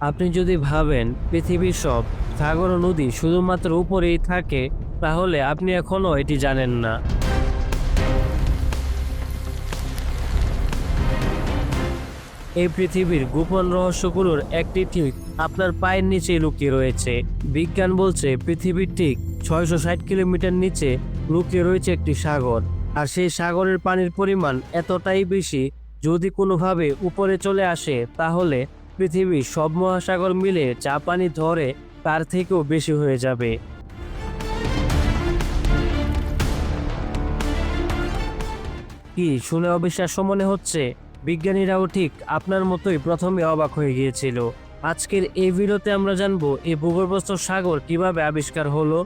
আপনি যদি ভাবেন পৃথিবীর সব সাগর ও নদী শুধুমাত্র উপরেই থাকে, তাহলে আপনি এখনও এটি জানেন না। এই পৃথিবীর গোপন রহস্যগুলোর একটি ঠিক আপনার পায়ের নিচেই লুকিয়ে রয়েছে। বিজ্ঞান বলছে পৃথিবীর ঠিক ছয়শো ষাট কিলোমিটার নিচে লুকিয়ে রয়েছে একটি সাগর, আর সেই সাগরের পানির পরিমাণ এতটাই বেশি, যদি কোনোভাবে উপরে চলে আসে, তাহলে পৃথিবীর সব মহাসাগর মিলে চা পানি ধরে তার থেকেও বেশি হয়ে যাবে। কি শুনে অবিশ্বাস্য মনে হচ্ছে? বিজ্ঞানীরাও ঠিক আপনার মতোই প্রথমে অবাক হয়ে গিয়েছিল। আজকের এই ভিডিওতে আমরা জানব, এই ভূগর্ভস্থ সাগর কীভাবে আবিষ্কার হলো?